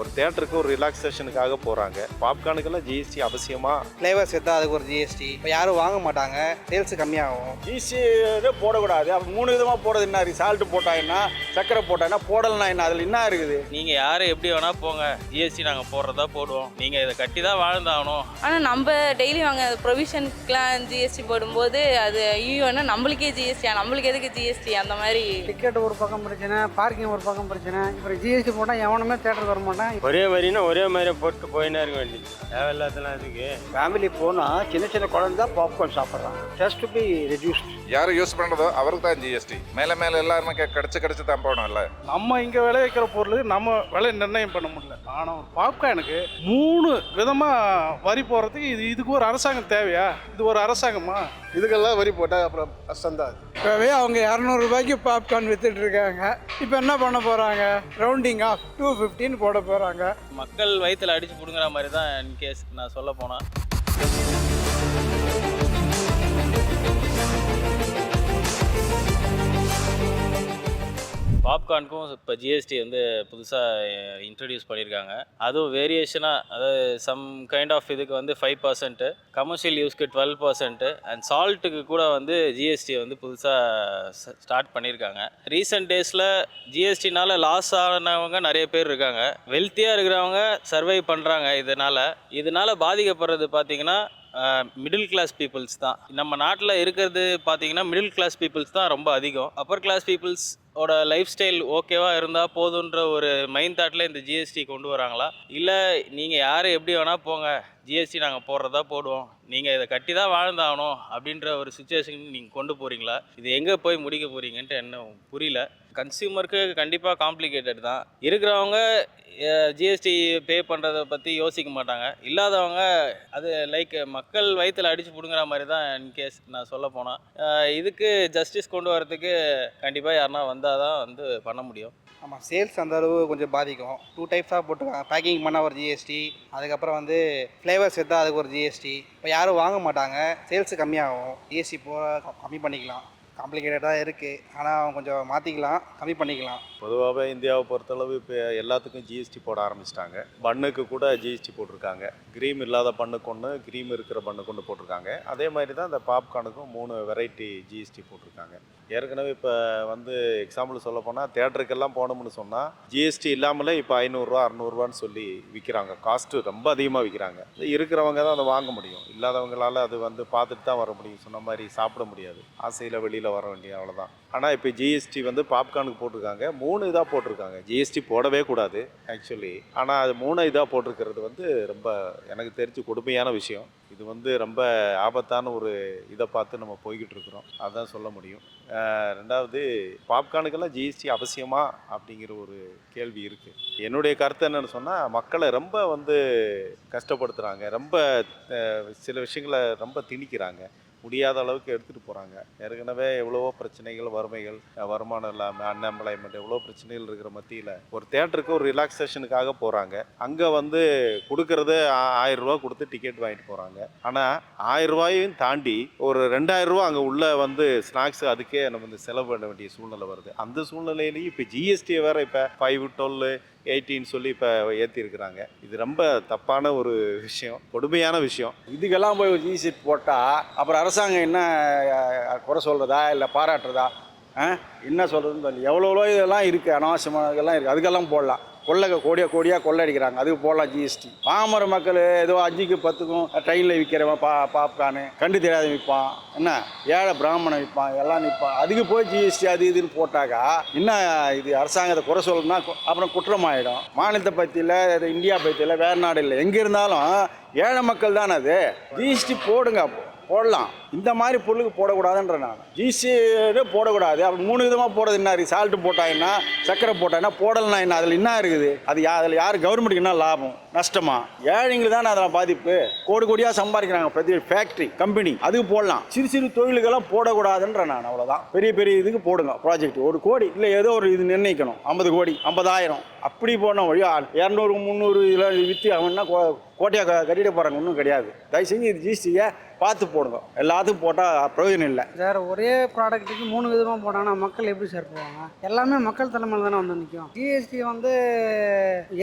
ஒரு தேட்டருக்கு ஒரு ரிலாக்ஸேஷனுக்காக போகிறாங்க பாப்கார்னுக்கெல்லாம் ஜிஎஸ்டி அவசியமா? ஃப்ளேவர் சேர்த்தா அதுக்கு ஒரு ஜிஎஸ்டி இப்போ யாரும் வாங்க மாட்டாங்க. சேல்ஸ் கம்மியாகும். ஜிசி போடக்கூடாது. அப்போ மூணு விதமாக போடுறது என்ன? இருக்குது சால்ட்டு போட்டா என்ன? சர்க்கரை போட்டா என்ன? போடலைன்னா என்ன? அதில் என்ன இருக்குது? நீங்கள் யார்? எப்படி வேணால் போங்க. ஜிஎஸ்டி நாங்கள் போடுறதா போடுவோம். நீங்கள் இதை கட்டி தான் வாழ்ந்தாகணும். ஆனால் நம்ம டெய்லி வாங்க ப்ரொவிஷனுக்குலாம் ஜிஎஸ்டி போடும்போது அது ஐயோன்னா நம்மளுக்கே ஜிஎஸ்டியா நம்மளுக்கு எதுக்கு ஜிஎஸ்டி அந்த மாதிரி. டிக்கெட் ஒரு பக்கம் பிரச்சனை பார்க்கிங் ஒரு பக்கம் பிரச்சனை. இப்போ ஜிஎஸ்டி போட்டால் எவனுமே தேட்டருக்கு வர மாட்டான். ஒரே வரினா ஒரே மாதிரி போட்டு போயினே இருக்க வேண்டியது. தேவையில்லாதெல்லாம் இதுக்கு ஃபேமிலி போனால் சின்ன சின்ன குழந்தை பாப்கார்ன் சாப்பிட்றாங்க ஜஸ்ட் பி ரெடியூஸ்ட் யார் யூஸ் பண்ணுறதோ அவருக்கு தான் ஜிஎஸ்டி மேலே மேலே எல்லாருமே கெ- கடிச்சு கடிச்சு தான் போகணும்ல நம்ம இங்கே விளைவிக்கிற பொருள் நம்ம விலை நிர்ணயம் பண்ண முடியல. ஆனால் ஒரு பாப்கார்னுக்கு மூணு விதமாக வரி போடுறதுக்கு இது இதுக்கு ஒரு அரசாங்கம் தேவையா? இது ஒரு அரசாங்கமா? இதுக்கெல்லாம் வரி போட்டால் அப்புறம் கஷ்டம் தான். இப்போவே அவங்க இரநூறுபாய்க்கு பாப்கார்ன் வித்துட்டு இருக்காங்க. இப்போ என்ன பண்ண போகிறாங்க ரவுண்டிங் ஆஃப் டூ ஃபிஃப்டின் போட போகிறாங்க மக்கள் வயிற்றுல அடிச்சு பிடுங்குற மாதிரி தான் இன்கேஸ் நான் சொல்ல போனால் பாப்கார்னுக்கும் இப்போ ஜிஎஸ்டி வந்து புதுசாக இன்ட்ரடியூஸ் பண்ணியிருக்காங்க அதுவும் வேரியேஷனாக அதாவது சம் கைண்ட் ஆஃப் இதுக்கு வந்து ஃபைவ் பர்சன்ட்டு கமர்ஷியல் யூஸ்க்கு டுவெல் பர்சன்ட்டு அண்ட் சால்ட்டுக்கு கூட வந்து ஜிஎஸ்டி வந்து புதுசாக ஸ்டார்ட் பண்ணியிருக்காங்க ரீசெண்ட் டேஸில் ஜிஎஸ்டினால் லாஸ் ஆனவங்க நிறைய பேர் இருக்காங்க. வெல்த்தியாக இருக்கிறவங்க சர்வை பண்ணுறாங்க இதனால். இதனால் பாதிக்கப்படுறது பார்த்தீங்கன்னா மிடில் கிளாஸ் பீப்புள்ஸ் தான். நம்ம நாட்டில் இருக்கிறது பார்த்தீங்கன்னா மிடில் கிளாஸ் பீப்புள்ஸ் தான் ரொம்ப அதிகம். அப்பர் கிளாஸ் பீப்புள்ஸ் ஓட லைஃப் ஸ்டைல் ஓகேவா இருந்தால் போதுன்ற ஒரு மைண்ட் தாட்டில் இந்த ஜிஎஸ்டி கொண்டு வராங்களா? இல்லை நீங்கள் யார் எப்படி வேணால் போங்க ஜிஎஸ்டி நாங்கள் போடுறதா போடுவோம். நீங்கள் இதை கட்டி தான் வாழ்ந்தாகணும் அப்படின்ற ஒரு சுச்சுவேஷன் நீங்கள் கொண்டு போகிறீங்களா இது எங்கே போய் முடிக்க போகிறீங்கன்ட்டு என்ன புரியல. கன்சியூமருக்கு கண்டிப்பாக காம்ப்ளிகேட்டட் தான். இருக்கிறவங்க ஜிஎஸ்டி பே பண்ணுறத பற்றி யோசிக்க மாட்டாங்க. இல்லாதவங்க அது லைக் மக்கள் வயிற்றில் அடித்து பிடுங்குற மாதிரி தான் இன்கேஸ் நான் சொல்ல போனால் இதுக்கு ஜஸ்டிஸ் கொண்டு வரதுக்கு கண்டிப்பாக யாருனா வந்தால் தான் வந்து பண்ண முடியும். ஆமாம் சேல்ஸ் அந்த அளவு கொஞ்சம் பாதிக்கும். டூ டைப்ஸாக போட்டுருக்காங்க. பேக்கிங் பண்ணால் ஒரு ஜிஎஸ்டி அதுக்கப்புறம் வந்து ஃப்ளேவர் சேர்த்தா அதுக்கு ஒரு ஜிஎஸ்டி இப்போ யாரும் வாங்க மாட்டாங்க. சேல்ஸு கம்மியாகும். ஜிஎஸ்டி போக கம்மி பண்ணிக்கலாம். காம்ப்ளிகேட்டடாக இருக்குது ஆனால் கொஞ்சம் மாற்றிக்கலாம் கம்மி பண்ணிக்கலாம். பொதுவாகவே இந்தியாவை பொறுத்தளவு இப்போ எல்லாத்துக்கும் ஜிஎஸ்டி போட ஆரம்பிச்சிட்டாங்க. பண்ணுக்கு கூட ஜிஎஸ்டி போட்டிருக்காங்க. க்ரீம் இல்லாத பண்ணுக்கு ஒன்று க்ரீம் இருக்கிற பண்ணுக்கு ஒன்று போட்டிருக்காங்க. அதே மாதிரி தான் இந்த பாப்கார்னுக்கும் மூணு வெரைட்டி ஜிஎஸ்டி போட்டிருக்காங்க. ஏற்கனவே இப்போ வந்து எக்ஸாம்பிள் சொல்ல போனால் தேட்டருக்கெல்லாம் போனோம்னு சொன்னால் ஜிஎஸ்டி இல்லாமலே இப்போ ஐநூறுரூவா அறநூறுவான்னு சொல்லி விற்கிறாங்க காஸ்ட்டு ரொம்ப அதிகமாக விற்கிறாங்க இருக்கிறவங்க தான் அதை வாங்க முடியும். இல்லாதவங்களால் அது வந்து பார்த்துட்டு தான் வர முடியும். சொன்ன மாதிரி சாப்பிட முடியாது. ஆசையில் வெளியில் வர வேண்டிய அவ்வளோதான் ஆனால் இப்போ ஜிஎஸ்டி வந்து பாப்கார்னுக்கு போட்டிருக்காங்க. மூணு மூணு இதாக போட்டிருக்காங்க. ஜிஎஸ்டி போடவே கூடாது ஆக்சுவலி ஆனால் அது மூணு இதாக போட்டிருக்கிறது வந்து ரொம்ப எனக்கு தெரிஞ்சு கொடுமையான விஷயம். இது வந்து ரொம்ப ஆபத்தான ஒரு இதை பார்த்து நம்ம போய்கிட்டு இருக்கிறோம். அதான் சொல்ல முடியும். ரெண்டாவது பாப்கார்னுக்கெல்லாம் ஜிஎஸ்டி அவசியமா? அப்படிங்கிற ஒரு கேள்வி இருக்குது என்னுடைய கருத்து என்னென்னு சொன்னால் மக்களை ரொம்ப வந்து கஷ்டப்படுத்துகிறாங்க ரொம்ப சில விஷயங்களை ரொம்ப திணிக்கிறாங்க. முடியாத அளவுக்கு எடுத்துகிட்டு போகிறாங்க ஏற்கனவே எவ்வளவோ பிரச்சனைகள் வறுமைகள் வருமானம் இல்லாமல் அன்எம்ப்ளாய்மெண்ட் எவ்வளோ பிரச்சனைகள் இருக்கிற மத்தியில் ஒரு தேட்டருக்கு ஒரு ரிலாக்ஸேஷனுக்காக போகிறாங்க அங்கே வந்து கொடுக்கறது ஆ- ஆயிரம் ரூபா கொடுத்து டிக்கெட் வாங்கிட்டு போகிறாங்க ஆனால் ஆயிரம் தாண்டி ஒரு ரெண்டாயிரரூபா அங்கே உள்ள வந்து ஸ்நாக்ஸ் அதுக்கே நம்ம வந்து செலவு பண்ண வேண்டிய சூழ்நிலை வருது. அந்த சூழ்நிலையிலையும் இப்போ ஜிஎஸ்டியை வேறு இப்போ ஃபைவ் டுவெல் எயிட்டின்னு சொல்லி இப்போ ஏற்றிருக்கிறாங்க இது ரொம்ப தப்பான ஒரு விஷயம் கொடுமையான விஷயம். இதுக்கெல்லாம் போய் ஒரு ஜிஎஸ்டி போட்டால் அப்புறம் அரசாங்கம் என்ன குறை சொல்கிறதா இல்லை பாராட்டுறதா ஆ? என்ன சொல்கிறதுன்னு தெரியல. எவ்வளோ எவ்வளோ இதெல்லாம் இருக்குது அனாவசியமானதெல்லாம் இருக்குது அதுக்கெல்லாம் போடலாம். கொள்ளை கோடியா கோடியாக கொள்ளடிக்கிறாங்க அதுக்கு போடலாம் ஜிஎஸ்டி பாமர மக்கள் ஏதோ அஞ்சுக்கு பத்துக்கும் ட்ரெயினில் விற்கிறவன் பா பாப்கானு கண்டு தெரியாத விற்பான் என்ன? ஏழை பிராமணன் விற்பான் எல்லாம் விற்பான் அதுக்கு போய் ஜிஎஸ்டி அது இதுன்னு போட்டாக்கா என்ன இது அரசாங்கத்தை குறை சொல்லணும்னா அப்புறம் குற்றமாயிடும். மாநிலத்தை பற்றியில் இந்தியா பற்றியில் வேறு நாடு இல்லை. எங்கே இருந்தாலும் ஏழை மக்கள் தானே அது. ஜிஎஸ்டி போடுங்க போடலாம். இந்த மாதிரி பொருளுக்கு போடக்கூடாதுன்ற நான். ஜிஎஸ்டி போடக்கூடாது. அப்படி மூணு விதமாக போடுறது என்ன? இருக்குது சால்ட்டு போட்டால் என்ன? சர்க்கரை போட்டால் என்ன? போடலைன்னா என்ன? அதில் என்ன இருக்குது? அது யா அதில் யார் கவர்மெண்ட்டுக்கு என்ன லாபம்? நஷ்டமா? ஏழைங்களுக்கு தான் அதில் பாதிப்பு. கோடி கோடியாக சம்பாதிக்கிறாங்க பிரதி ஃபேக்ட்ரி கம்பெனி அதுக்கு போடலாம். சிறு சிறு தொழிலுக்கெல்லாம் போடக்கூடாதுன்ற நான். அவ்வளோதான் பெரிய பெரிய இதுக்கு போடுங்க. ப்ராஜெக்ட் ஒரு கோடி. இல்லை ஏதோ ஒரு இது நிர்ணயிக்கணும். ஐம்பது கோடி ஐம்பதாயிரம். அப்படி போன வழி இரநூறு முந்நூறு இதில் விற்று அவன்னா கோ கோட்டையாக கட்டிட போகிறாங்க ஒன்றும் கிடையாது. தயவு செஞ்சு இது ஜிஎஸ்டியை பார்த்து போடுங்க. எல்லாத்துக்கும் போட்டால் பிரயோஜனம் இல்லை. சார் ஒரே ப்ராடக்ட்டுக்கு மூணு விதமாக போட்டாங்கன்னா மக்கள் எப்படி சார் போவாங்க? எல்லாமே மக்கள் தலைமையில் தானே வந்து நிற்கும் ஜிஎஸ்டி வந்து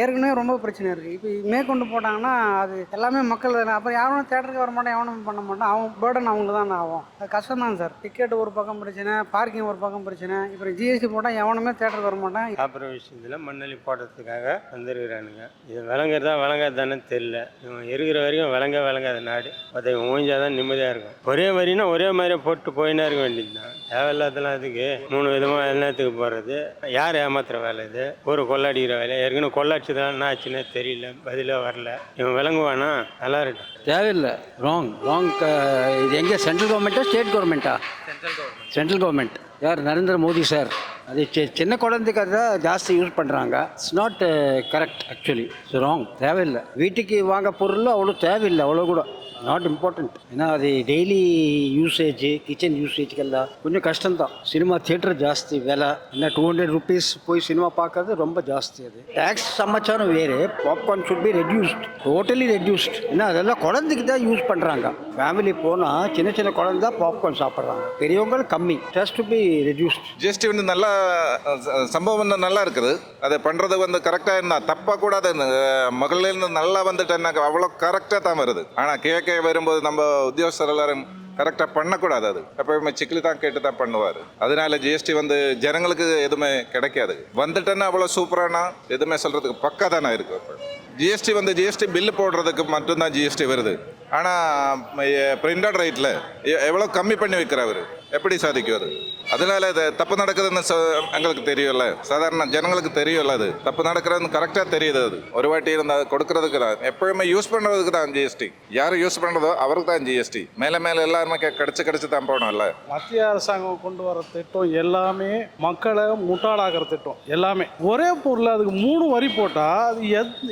ஏற்கனவே ரொம்ப பிரச்சனை இருக்குது இப்போ மேற்கொண்டு போட்டாங்கன்னா அது எல்லாமே மக்கள் தானே. அப்புறம் யாரும் தேட்டருக்கு வர மாட்டான் எவனும் பண்ண மாட்டான். அவன் பேர்டன் அவங்களுக்கு தான் ஆகும். அது கஷ்டம் தான் சார் டிக்கெட் ஒரு பக்கம் பிரச்சனை பார்க்கிங் ஒரு பக்கம் பிரச்சனை. இப்போ ஜிஎஸ்டி போட்டால் எவனுமே தேட்டருக்கு வர மாட்டான். சாப்பிட்ற விஷயத்தில் மண்ணள்ளி போடுறதுக்காக வந்துருக்குறானுங்க. இது விளங்குறதா விளங்காதானே தெரியல. இவன் இருக்கிற வரைக்கும் விளங்க விளங்காத நாடு. அதை ஓய்ஞ்சாதான் நிம்மதியாக இருக்கும். ஒரே வரினா ஒரே மாதிரியே போட்டு போயினே இருக்க வேண்டியது தான் தேவையில்லாதெல்லாம் அதுக்கு மூணு விதமாக எல்லாத்துக்கு போடுறது யார் ஏமாத்துற வேலை இது? ஒரு கொள்ளடிக்கிற வேலை. ஏற்கனவே கொள்ளாட்சிதான் என்ன ஆச்சுன்னே தெரியல. பதிலாக வரல. இவன் விளங்குவானா? நல்லா இருக்கும் தேவையில்லை. ராங் ராங் இது எங்கே? சென்ட்ரல் கவர்மெண்ட்டா ஸ்டேட் கவர்மெண்ட்டா சென்ட்ரல் கவர்மெண்ட் யார்? நரேந்திர மோடி சார். அது சி- சின்ன குழந்தைக்கு தான் ஜாஸ்தி யூஸ் பண்ணுறாங்க it's not correct actually it's wrong தேவையில்லை. வீட்டுக்கு வாங்க பொருள் அவ்வளோ தேவையில்லை. அவ்வளோ கூட. நாட் இம்பார்ட்டண்ட் ஏன்னா அது டெய்லி யூசேஜ் கிச்சன் யூசேஜ்க்கெல்லாம் கொஞ்சம் கஷ்டம்தான். சினிமா தியேட்டர் ஜாஸ்தி விலை. என்ன டூ ஹண்ட்ரட் ருபீஸ் போய் சினிமா பார்க்கறது ரொம்ப ஜாஸ்தி அது. டேக்ஸ் சமாச்சாரம் வேறு. Popcorn should be reduced totally reduced ஏன்னா அதெல்லாம் குழந்தைக்கு தான் யூஸ் பண்ணுறாங்க ஃபேமிலி போனால் சின்ன சின்ன குழந்தை தான் பாப்கார்ன் சாப்பிட்றாங்க. பெரியவங்க கம்மி. Dust to be reduced GST வந்து நல்லா சம்பவம் வந்து நல்லா இருக்குது. அதை பண்ணுறது வந்து கரெக்டாக இருந்தால் தப்பாக கூட அது மகளிர்ந்து நல்லா வந்துட்டேன்னாக்க அவ்வளோ கரெக்டாக தான் வருது. ஆனால் கேட்க வரும்போது நம்ம உத்தியோகஸ்தர் எல்லாரும் கரெக்டாக பண்ணக்கூடாது அது. எப்பயுமே சிக்கிலி தான் கேட்டு தான் பண்ணுவார். அதனால ஜிஎஸ்டி வந்து ஜனங்களுக்கு எதுவுமே கிடைக்காது. வந்துட்டேன்னா அவ்வளோ சூப்பரானா எதுவுமே சொல்கிறதுக்கு பக்கா தானே இருக்கு ஜிஎஸ்டி வந்து ஜிஎஸ்டி பில்லு போடுறதுக்கு மட்டும்தான் ஜிஎஸ்டி வருது. ஆனால் பிரிண்டட் ரேட்டில் எவ்வளோ கம்மி பண்ணி வைக்கிறவர் எப்படி சாதிக்குவார்? அதனால இது தப்பு நடக்குதுன்னு எங்களுக்கு தெரியும்ல. சாதாரண ஜனங்களுக்கு தெரியும்ல அது. தப்பு நடக்கிறதுன்னு கரெக்டாக தெரியுது அது. ஒரு வாட்டி இருந்தால் கொடுக்கறதுக்கு தான். எப்பவுமே யூஸ் பண்ணுறதுக்கு தான் ஜிஎஸ்டி யார் யூஸ் பண்ணுறதோ அவருக்கு தான் ஜிஎஸ்டி மேலே மேலே எல்லாருமே கிடச்சி கிடச்சி தான் போகணும்ல. மத்திய அரசாங்கம் கொண்டு வர திட்டம் எல்லாமே மக்களை முட்டாளாகிற திட்டம். எல்லாமே. ஒரே பொருள் அதுக்கு மூணு வரி போட்டால் அது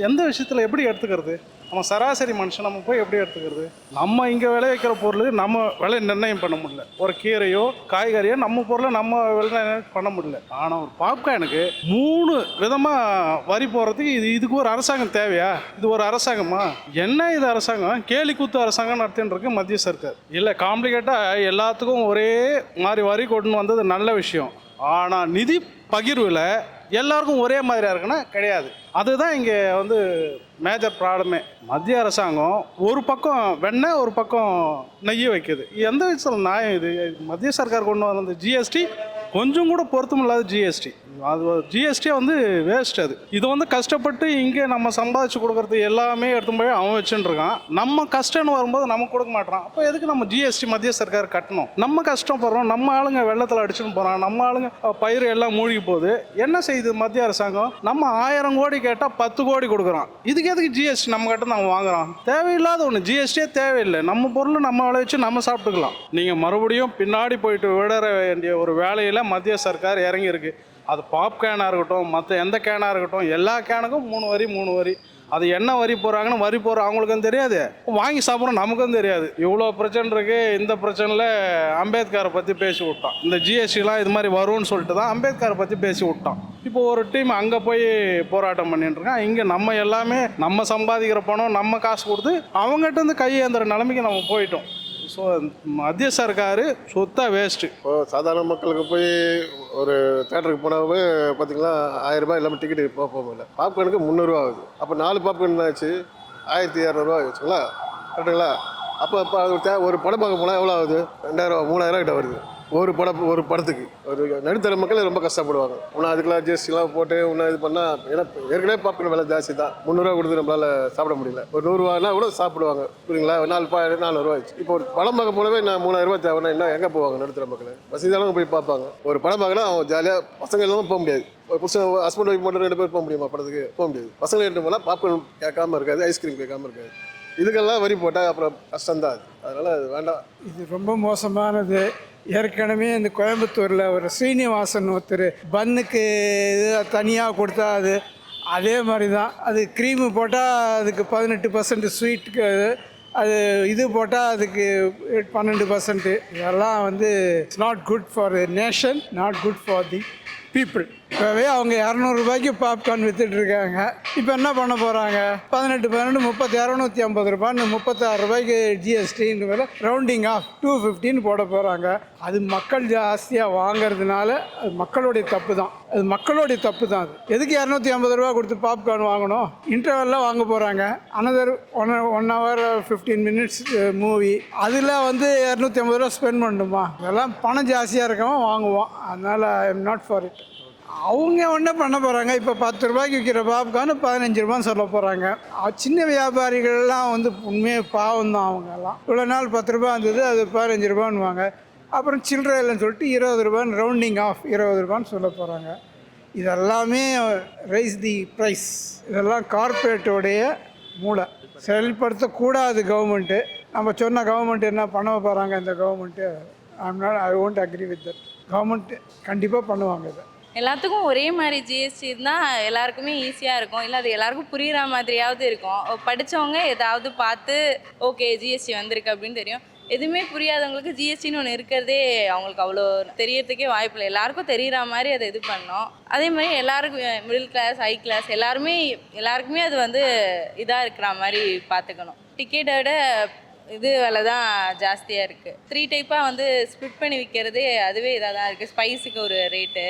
எந்த விஷயத்தில் எப்படி எடுத்துக்கிறது? நம்ம சராசரி மனுஷன் நம்ம போய் எப்படி எடுத்துக்கிறது? நம்ம இங்கே விளைவிக்கிற பொருள் நம்ம விலை நிர்ணயம் பண்ண முடியல. ஒரு கீரையோ காய்கறியோ நம்ம பொருளை நம்ம விலை பண்ண முடியல. ஆனால் ஒரு பாப்கார்னுக்கு மூணு விதமாக வரி போகிறதுக்கு இது இதுக்கு ஒரு அரசாங்கம் தேவையா? இது ஒரு அரசாங்கமா? என்ன இது அரசாங்கம்? கேலி கூத்து அரசாங்கம் நடத்தின்னு மத்திய சர்க்கார். இல்லை காம்ப்ளிகேட்டாக எல்லாத்துக்கும் ஒரே மாதிரி வரி கொண்டு வந்தது நல்ல விஷயம். ஆனால் நிதி பகிர்வில் எல்லாருக்கும் ஒரே மாதிரியாக இருக்குன்னா கிடையாது. அதுதான் இங்கே வந்து மேஜர் ப்ராப்ளமே மத்திய அரசாங்கம் ஒரு பக்கம் வெண்ணெய் ஒரு பக்கம் நெய்யை வைக்குது. எந்த விஷயத்தில் நியாயம் இது? மத்திய சர்க்கார் கொண்டு வந்த ஜிஎஸ்டி கொஞ்சம் கூட பொருத்தம் இல்லாத ஜிஎஸ்டி அது ஜிஎஸ்டியே வந்து வேஸ்ட் அது. இது வந்து கஷ்டப்பட்டு இங்கே நம்ம சம்பாதிச்சு கொடுக்கறது எல்லாமே எடுத்து போய் அவன் வச்சுட்டு இருக்கான். நம்ம கஷ்டம்னு வரும்போது நமக்கு கொடுக்க மாட்டான் அப்போ எதுக்கு நம்ம ஜிஎஸ்டி மத்திய சர்க்கார் கட்டணும்? நம்ம கஷ்டப்படுறோம். நம்ம ஆளுங்க வெள்ளத்தில் அடிச்சுட்டு போகிறான் நம்ம ஆளுங்க பயிர் எல்லாம் மூழ்கி போகுது. என்ன செய்யுது மத்திய அரசாங்கம்? நம்ம ஆயிரம் கோடி கேட்டால் பத்து கோடி கொடுக்குறோம் இதுக்கு எதுக்கு ஜிஎஸ்டி நம்ம கிட்ட நம்ம வாங்குறோம் தேவையில்லாத ஒன்று ஜிஎஸ்டியே தேவையில்லை. நம்ம பொருள் நம்ம விளைவிச்சு நம்ம சாப்பிட்டுக்கலாம். நீங்கள் மறுபடியும் பின்னாடி போயிட்டு விடற வேண்டிய ஒரு வேலையில் மத்திய சர்க்கார் இறங்கியிருக்கு அது பாப் கேனாக இருக்கட்டும் மற்ற எந்த கேனாக இருக்கட்டும் எல்லா கேனுக்கும் மூணு வரி மூணு வரி. அது என்ன வரி போடுறாங்கன்னு வரி போகிற அவங்களுக்கும் தெரியாது. வாங்கி சாப்பிட்றோம் நமக்கும் தெரியாது. இவ்வளோ பிரச்சனை இருக்குது இந்த பிரச்சனையில் அம்பேத்கரை பற்றி பேசி விட்டான். இந்த ஜிஎஸ்டிலாம் இது மாதிரி வரும்னு சொல்லிட்டு தான் அம்பேத்கரை பற்றி பேசி விட்டான். இப்போ ஒரு டீம் அங்கே போய் போராட்டம் பண்ணிட்டு இருக்கான். இங்கே நம்ம எல்லாமே நம்ம சம்பாதிக்கிற பணம் நம்ம காசு கொடுத்து அவங்ககிட்ட இருந்து கையேந்திர நிலைமைக்கு நம்ம போயிட்டோம். ஸோ மத்திய சர்க்கார் சொத்தாக வேஸ்ட்டு இப்போ சாதாரண மக்களுக்கு போய் ஒரு தேட்டருக்கு போனாவே பார்த்தீங்கன்னா ஆயிரம் ரூபாய் இல்லாமல் டிக்கெட் போக போக முடியல பாப்கார்னுக்கு முந்நூறுரூவா ஆகுது. அப்போ நாலு பாப்கார்ன் ஆச்சு ஆயிரத்தி இரநூறுவா ஆச்சுங்களா கரெக்டுங்களா அப்போ இப்போ அது தே ஒரு படம் பார்க்க போனால் எவ்வளோ ஆகுது? ரெண்டாயிரம் மூணாயிரம் கிட்ட வருது. ஒரு படம் ஒரு படத்துக்கு. ஒரு நடுத்தர மக்கள் ரொம்ப கஷ்டப்படுவாங்க. இன்னும் அதுக்கெல்லாம் ஜிஎஸ்டிலாம் போட்டு இன்னும் இது பண்ணால் ஏன்னா ஏற்கனவே பாப்பின விலை ஜாஸ்தி தான். முந்நூறுரூவா கொடுத்து நம்மளால் சாப்பிட முடியல. ஒரு நூறுரூவானா கூட சாப்பிடுவாங்க. புரியுங்களா நாலு பா நானூறுரூவா ஆச்சு இப்போ ஒரு படம் பார்க்க போனவே நான் மூணாயிரம் தேவைன்னா என்ன எங்கே போவாங்க நடுத்தர மக்கள்? வசதியாலும் போய் பார்ப்பாங்க. ஒரு படம் பார்க்கலாம் அவன் ஜாலியாக பசங்க இல்லாமல் போக முடியாது. ஒரு புருஷன் ஹஸ்பண்ட் ஒய்ஃப் மட்டும் ரெண்டு பேர் போக முடியுமா படத்துக்கு? போக முடியாது. பசங்க ரெண்டு போனால் பாப்கார்ன் கேட்காம இருக்காது ஐஸ்கிரீம் கேட்காம இருக்காது. இதுக்கெல்லாம் வரி போட்டால் அப்புறம் கஷ்டம்தான். அது அதனால் அது வேண்டாம். இது ரொம்ப மோசமானது. ஏற்கனவே இந்த கோயம்புத்தூரில் ஒரு ஸ்ரீனிவாசன் ஒருத்தர் பன்னுக்கு இது தனியாக கொடுத்தா அது அதே மாதிரி தான் அது க்ரீமு போட்டால் அதுக்கு பதினெட்டு பர்சன்ட் ஸ்வீட்டுக்கு அது அது இது போட்டால் அதுக்கு பன்னெண்டு பர்சன்ட்டு இதெல்லாம் வந்து it's not good for nation not good for the people இப்போவே அவங்க இரநூறுபாய்க்கு பாப்கார்ன் வித்துட்டு இருக்காங்க. இப்போ என்ன பண்ண போகிறாங்க பதினெட்டு பதினெட்டு முப்பத்தி இரநூத்தி ஐம்பது ரூபான்னு முப்பத்தாறு ரூபாய்க்கு ஜிஎஸ்டின்னு மேலே ரவுண்டிங் ஆஃப் டூ ஃபிஃப்டின்னு போட போகிறாங்க அது மக்கள் ஜாஸ்தியாக வாங்குறதுனால அது மக்களுடைய தப்பு தான் அது மக்களுடைய தப்பு தான் அது. எதுக்கு இரநூத்தி ஐம்பது ரூபா கொடுத்து பாப்கார்ன் வாங்கணும்? இன்டர்வெல்லாம் வாங்க போகிறாங்க another one one hour fifteen minutes movie அதில் வந்து இரநூத்தி ஐம்பது ரூபா ஸ்பெண்ட் பண்ணணுமா? இதெல்லாம் பணம் ஜாஸ்தியாக இருக்கவன் வாங்குவான். அதனால் I am not for it அவங்க ஒன்றும் பண்ண போகிறாங்க இப்போ பத்து ரூபாய்க்கு விற்கிற பாப்கார்னு பதினஞ்சு ரூபான்னு சொல்ல போகிறாங்க சின்ன வியாபாரிகள்லாம் வந்து உண்மையாக பாவம் தான் அவங்கெல்லாம். இவ்வளோ நாள் பத்து ரூபா இருந்தது அது பதினஞ்சு ரூபான்னுவாங்க. அப்புறம் சில்லற இல்லைன்னு சொல்லிட்டு இருபது ரூபான்னு ரவுண்டிங் ஆஃப் இருபது ரூபான்னு சொல்ல போகிறாங்க இதெல்லாமே ரைஸ் தி ப்ரைஸ் இதெல்லாம் கார்ப்பரேட்டோடைய மூளை. செயல்படுத்தக்கூடாது கவர்மெண்ட்டு நம்ம சொன்ன கவர்மெண்ட் என்ன பண்ண போகிறாங்க இந்த government I'm not I won't agree with that government கண்டிப்பாக பண்ணுவாங்க இதை. எல்லாத்துக்கும் ஒரே மாதிரி ஜிஎஸ்டி இருந்தால் எல்லாருக்குமே ஈஸியாக இருக்கும். இல்லை அது எல்லாருக்கும் புரிகிற மாதிரியாவது இருக்கும். படித்தவங்க ஏதாவது பார்த்து ஓகே ஜிஎஸ்டி வந்திருக்கு அப்படின்னு தெரியும். எதுவுமே புரியாதவங்களுக்கு ஜிஎஸ்டின்னு ஒன்று இருக்கிறதே அவங்களுக்கு அவ்வளோ தெரியறதுக்கே வாய்ப்பு இல்லை. எல்லாருக்கும் தெரிகிற மாதிரி அதை இது பண்ணோம் அதே மாதிரி எல்லாருக்கும் மிடில் கிளாஸ் ஹை கிளாஸ் எல்லாருமே எல்லாருக்குமே அது வந்து இதாக இருக்கிற மாதிரி பார்த்துக்கணும். டிக்கெட்டோட இது விலை தான் ஜாஸ்தியாக இருக்குது த்ரீ டைப்பாக வந்து ஸ்ப்ளிட் பண்ணி விற்கிறதே அதுவே இதாக தான் இருக்குது ஸ்பைஸுக்கு ஒரு ரேட்டு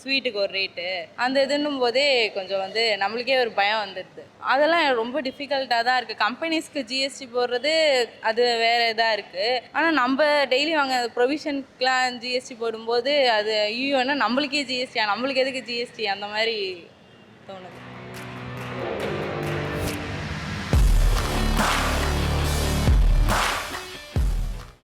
ஸ்வீட்டுக்கு ஒரு ரேட்டு அந்த இதுன்னும் போதே கொஞ்சம் வந்து நம்மளுக்கே ஒரு பயம் வந்துடுது. அதெல்லாம் ரொம்ப டிஃபிகல்ட்டாக தான் இருக்குது கம்பெனிஸ்க்கு ஜிஎஸ்டி போடுறது அது வேறு இதாக இருக்குது ஆனால் நம்ம டெய்லி வாங்க ப்ரொவிஷனுக்குலாம் ஜிஎஸ்டி போடும்போது அது ஐயோன்னா நம்மளுக்கே ஜிஎஸ்டியா நம்மளுக்கு எதுக்கு ஜிஎஸ்டி அந்த மாதிரி தோணுது.